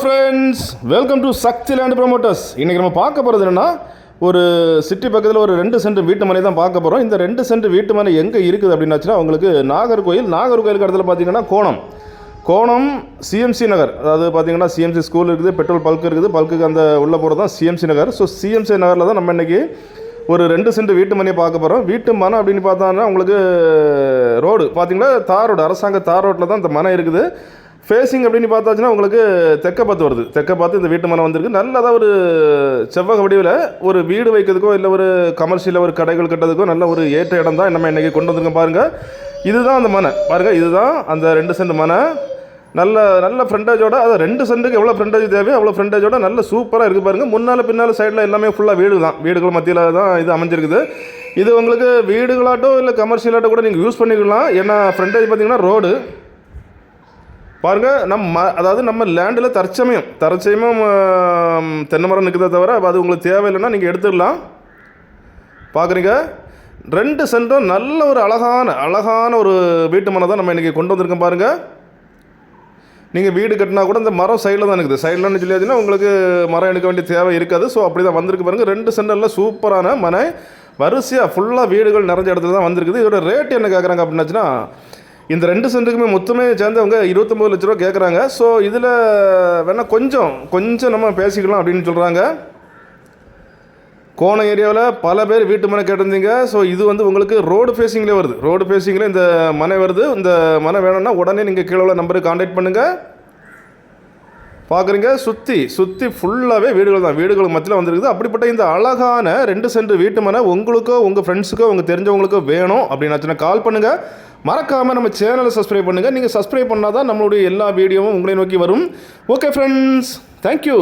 Friends welcome to Sakthi land promoters இன்றைக்கி நம்ம பார்க்க போகிறது என்னென்னா ஒரு சிட்டி பக்கத்தில் ஒரு ரெண்டு சென்ட் வீட்டு மனை தான் பார்க்க போகிறோம் இந்த ரெண்டு சென்ட் வீட்டு மனை எங்கே இருக்குது அப்படின்னாச்சுன்னா உங்களுக்கு நாகர்கோயில் நாகர்கோயிலுக்கு இடத்துல பார்த்தீங்கன்னா கோணம். கோணம் சிஎம்சி நகர். அதாவது பார்த்தீங்கன்னா சிஎம்சி ஸ்கூல் இருக்குது பெட்ரோல் பல்க் இருக்குது. பல்க்குக்கு அந்த உள்ளே போகிறது தான் சிஎம்சி நகர். ஸோ சிஎம்சி நகரில் தான் நம்ம இன்றைக்கி ஒரு ரெண்டு சென்ட் வீட்டு மனையை பார்க்க போகிறோம் வீட்டு மனை அப்படின்னு பார்த்தோன்னா உங்களுக்கு ரோடு பார்த்தீங்கன்னா தார் ரோடு அரசாங்க தார் ரோட்டில் தான் இந்த மனை இருக்குது. ஃபேஸிங் அப்படின்னு பார்த்தாச்சுன்னா உங்களுக்கு தெற்க பார்த்து வருது. தெற்க பார்த்து இந்த வீட்டு மனை வந்திருக்கு. நல்லதாக ஒரு செவ்வக வடிவில் ஒரு வீடு வைக்கிறதுக்கோ இல்லை ஒரு கமர்ஷியலில் ஒரு கடைகள் கட்டுறதுக்கோ நல்ல ஒரு ஏற்ற இடம் தான் நம்ம இன்றைக்கி கொண்டு வந்திருக்கோம் பாருங்கள் இதுதான் அந்த மனை. பாருங்கள் இதுதான் அந்த ரெண்டு சென்ட் மனை. நல்ல நல்ல ஃப்ரண்டேஜோட அது ரெண்டு சென்ட்டுக்கு எவ்வளோ ஃப்ரண்டேஜ் தேவையோ அவ்வளோ ஃப்ரண்டேஜோட நல்ல சூப்பராக இருக்குது பாருங்கள் முன்னால் பின்னால் சைடில் எல்லாமே ஃபுல்லாக வீடு தான். வீடுகள் மத்தியில் தான் இது அமைஞ்சிருக்குது. இது உங்களுக்கு வீடுகளாட்டோ இல்லை கமர்ஷியலாட்டோ கூட நீங்கள் யூஸ் பண்ணிக்கலாம். ஏன்னா ஃப்ரண்டேஜ் பார்த்தீங்கன்னா ரோடு பாருங்கள் நம்ம ம- அதாவது நம்ம லேண்டில் தற்சமயம் தற்சமயம் தென்னை மரம் நிற்கிறத தவிர அது உங்களுக்கு தேவையில்லைன்னா நீங்கள் எடுத்துடலாம். பார்க்குறீங்க ரெண்டு சென்டும் நல்ல ஒரு அழகான அழகான ஒரு வீட்டு மனை தான் நம்ம இன்றைக்கி கொண்டு வந்திருக்கோம் பாருங்கள் நீங்கள் வீடு கட்டினா கூட இந்த மரம் சைடில் தான் இருக்குது சைடில்னு சொல்லியாச்சுன்னா உங்களுக்கு மரம் எடுக்க வேண்டிய தேவை இருக்காது. ஸோ அப்படி தான் வந்திருக்கு பாருங்கள் ரெண்டு சென்டரில் சூப்பரான மனை. வரிசையாக ஃபுல்லாக வீடுகள் நிறைஞ்ச இடத்துல தான் வந்திருக்குது. இதோட ரேட் என்ன கேட்குறாங்க அப்படின்னாச்சுன்னா இந்த ரெண்டு சென்ட்டுக்குமே மொத்தமே சேர்ந்தவங்க இருபத்தொம்பது லட்ச ரூபா கேட்குறாங்க ஸோ இதில் வேணால் கொஞ்சம் கொஞ்சம் நம்ம பேசிக்கலாம் அப்படின்னு சொல்கிறாங்க கோணம் ஏரியாவில் பல பேர் வீட்டு மனை கேட்டிருந்தீங்க. ஸோ இது வந்து உங்களுக்கு ரோடு ஃபேஸிங்லேயே வருது. ரோடு ஃபேஸிங்கில் இந்த மனை வருது. இந்த மனை வேணும்னா உடனே நீங்கள் கீழே உள்ள நம்பருக்கு காண்டாக்ட் பண்ணுங்கள் பார்க்குறீங்க சுற்றி சுற்றி ஃபுல்லாகவே வீடுகள் தான். வீடுகள் மத்தியில் வந்திருக்குது. அப்படிப்பட்ட இந்த அழகான ரெண்டு சென்ட் வீட்டு மனை உங்களுக்கோ உங்கள் ஃப்ரெண்ட்ஸுக்கோ உங்கள் தெரிஞ்சவங்களுக்கோ வேணும் அப்படின்னு கால் பண்ணுங்கள் மறக்காமல் நம்ம சேனலை சப்ஸ்கிரைப் பண்ணுங்கள் நீங்கள் சப்ஸ்கிரைப் பண்ணால் தான் நம்மளுடைய எல்லா வீடியோவும் உங்களை நோக்கி வரும். Okay friends thank you